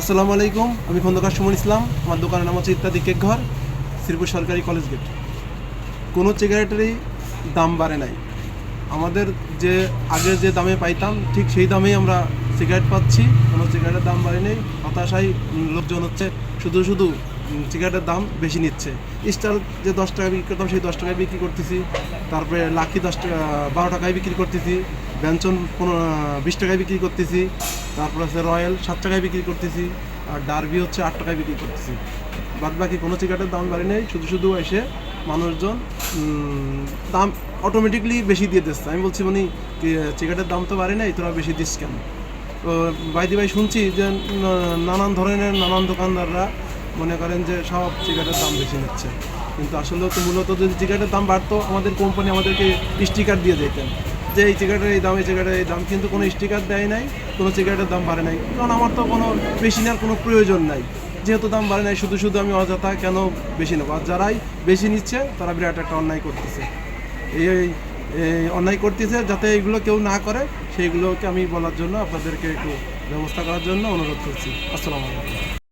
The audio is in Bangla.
আসসালামু আলাইকুম, আমি খন্দকার সুমন ইসলাম। আমার দোকানের নাম হচ্ছে ইত্যাদি কেক ঘর, শ্রীপুর সরকারি কলেজ গেট। কোনো সিগারেটেরই দাম বাড়ে নাই। আমাদের যে আগে যে দামে পাইতাম, ঠিক সেই দামেই আমরা সিগারেট পাচ্ছি। কোনো সিগারেটের দাম বাড়ে নেই, হতাশায় লোকজন হচ্ছে শুধু শুধু সিগারেটের দাম বেশি নিচ্ছে। স্টার যে দশ টাকা বিক্রি করতাম, সেই দশ টাকায় বিক্রি করতেছি। তারপরে লাকি দশ টাকা, বারো টাকায় বিক্রি করতেছি। ব্যঞ্চন পনেরো, বিশ টাকায় বিক্রি করতেছি। তারপর আছে রয়্যাল সাত টাকায় বিক্রি করতেছি, আর ডার্বি হচ্ছে আট টাকায় বিক্রি করতেছি। বাদ বাকি কোনো সিগারেটের দাম বাড়ে নেই, শুধু শুধু এসে মানুষজন দাম অটোমেটিকলি বেশি দিয়ে দিচ্ছে। আমি বলছি মানে সিগারেটের দাম তো বাড়ে নেই, তোরা বেশি দিস কেন? বাইদি ভাই শুনছি যে নানান ধরনের নানান দোকানদাররা মনে করেন যে, সব সিগারেটের দাম বেশি নিচ্ছে। কিন্তু আসলে তো মূলত যদি সিগারেটের দাম বাড়তো, আমাদের কোম্পানি আমাদেরকে স্টিকার দিয়ে দিতেন। যে এই সিগারেটের এই দাম, এই সিগারেটের এই দাম, কিন্তু কোনো স্টিকার দেয় নাই, কোনো সিগারেটের দাম বাড়ে নাই। কারণ আমার তো কোনো বেশি নেওয়ার কোনো প্রয়োজন নাই। যেহেতু দাম বাড়ে নাই, শুধু শুধু আমি অযথা কেন বেশি নেব? আর যারাই বেশি নিচ্ছে, তারা বিরাট একটা অন্যায় করতেছে। এই এই অন্যায় করতেছে যাতে এগুলো কেউ না করে, সেইগুলোকে আমি বলার জন্য আপনাদেরকে একটু ব্যবস্থা করার জন্য অনুরোধ করছি। আসসালামু আলাইকুম।